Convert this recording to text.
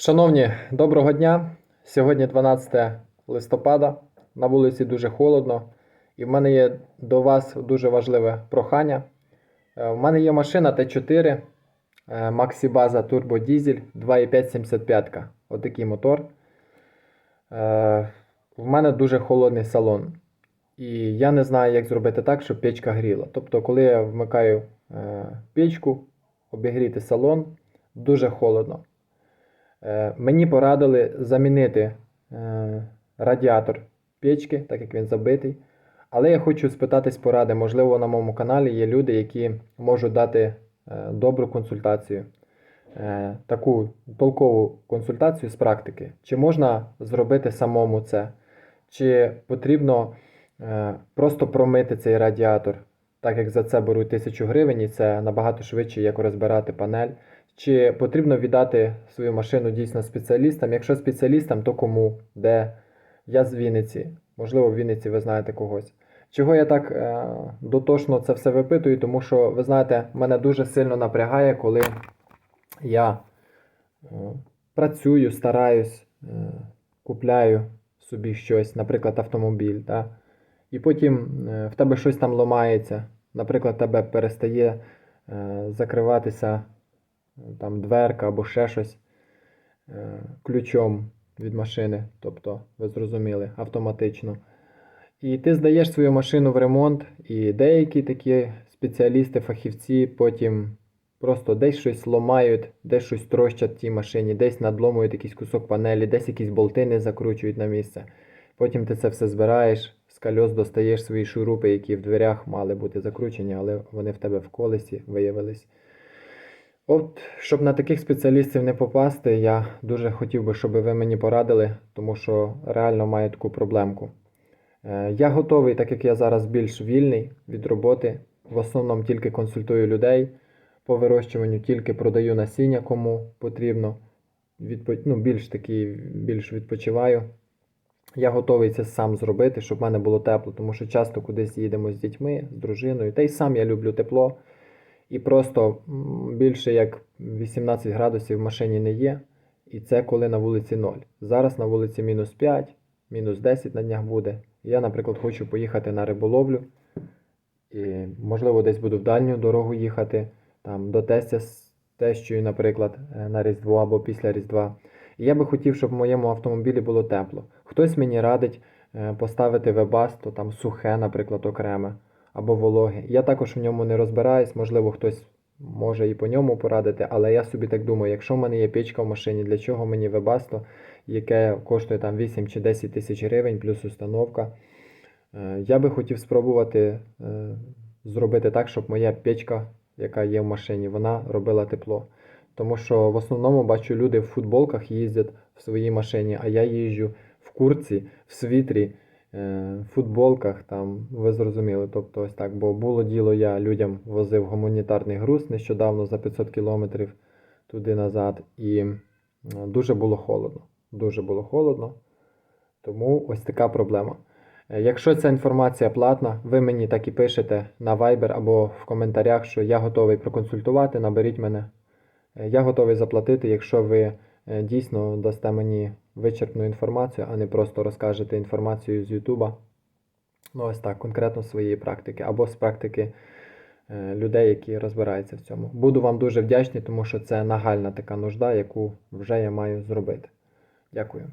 Шановні, доброго дня! Сьогодні 12 листопада. На вулиці дуже холодно, і в мене є до вас дуже важливе прохання. Е, В мене є машина Т4 е, Maxi Baza Turbo Diesel 2.5 75. Отакий мотор. Е, В мене дуже холодний салон. І я не знаю, як зробити так, щоб печка гріла. Тобто, коли я вмикаю е, печку, обігріти салон, дуже холодно. Е, Мені порадили замінити е, радіатор печки, так як він забитий. Але я хочу спитатись поради. Можливо, на моєму каналі є люди, які можуть дати е, добру консультацію, таку толкову консультацію з практики. Чи можна зробити самому це? Чи потрібно просто промити цей радіатор, так як за це беруть тисячу гривень, і це набагато швидше, як розбирати панель. Чи потрібно віддати свою машину дійсно спеціалістам? Якщо спеціалістам, то кому? Де? Я з Вінниці. Можливо, в Вінниці ви знаєте когось. Чого я так е, дотошно це все випитую? Тому що, ви знаєте, мене дуже сильно напрягає, коли я е, працюю, стараюсь, е, купляю собі щось, наприклад, автомобіль. Да? І потім е, в тебе щось там ламається. Наприклад, тебе перестає е, закриватися там дверка або ще щось е, ключом від машини, тобто, ви зрозуміли, автоматично. І ти здаєш свою машину в ремонт, і деякі такі спеціалісти, фахівці потім просто десь щось ламають, десь щось трощать в тій машині, десь надломують якийсь кусок панелі, десь якісь болти не закручують на місце. Потім ти це все збираєш, з кольос достаєш свої шурупи, які в дверях мали бути закручені, але вони в тебе в колесі виявились. От, щоб на таких спеціалістів не попасти, я дуже хотів би, щоб ви мені порадили, тому що реально маю таку проблемку. Е, Я готовий, так як я зараз більш вільний від роботи. В основному тільки консультую людей по вирощуванню, тільки продаю насіння, кому потрібно. Відпо... Ну, більш такий, більш відпочиваю. Я готовий це сам зробити, щоб в мене було тепло, тому що часто кудись їдемо з дітьми, з дружиною. Та й сам я люблю тепло. І просто більше як 18 градусів в машині не є. І це коли на вулиці 0. Зараз на вулиці мінус 5, мінус 10 на днях буде. Я, наприклад, хочу поїхати на риболовлю. І, можливо, десь буду в дальню дорогу їхати, там до тестя з тещою, наприклад, е, на Різдво або після Різдва. І я би хотів, щоб в моєму автомобілі було тепло. Хтось мені радить е, поставити вебасто, там сухе, наприклад, окреме, або вологе. Я також в ньому не розбираюсь, можливо, хтось може і по ньому порадити, але я собі так думаю, якщо в мене є печка в машині, для чого мені вебасто, яке коштує там 8 чи 10 тисяч гривень, плюс установка. Е, Я би хотів спробувати е, зробити так, щоб моя печка, яка є в машині, вона робила тепло. Тому що в основному бачу, люди в футболках їздять в своїй машині, а я їжджу в курці, в світрі, футболках, там, ви зрозуміли. Тобто ось так. Бо було діло, я людям возив гуманітарний груз нещодавно за 500 кілометрів туди назад. І е, дуже було холодно. Дуже було холодно. Тому ось така проблема. Е, Якщо ця інформація платна, ви мені так і пишете на Viber або в коментарях, що я готовий проконсультувати, наберіть мене. Е, Я готовий заплатити, якщо ви е, дійсно дасте мені вичерпну інформацію, а не просто розкажете інформацію з Ютуба. Ну, ось так, конкретно з своєї практики, або з практики е, людей, які розбираються в цьому. Буду вам дуже вдячний, тому що це нагальна така нужда, яку вже я маю зробити. Дякую.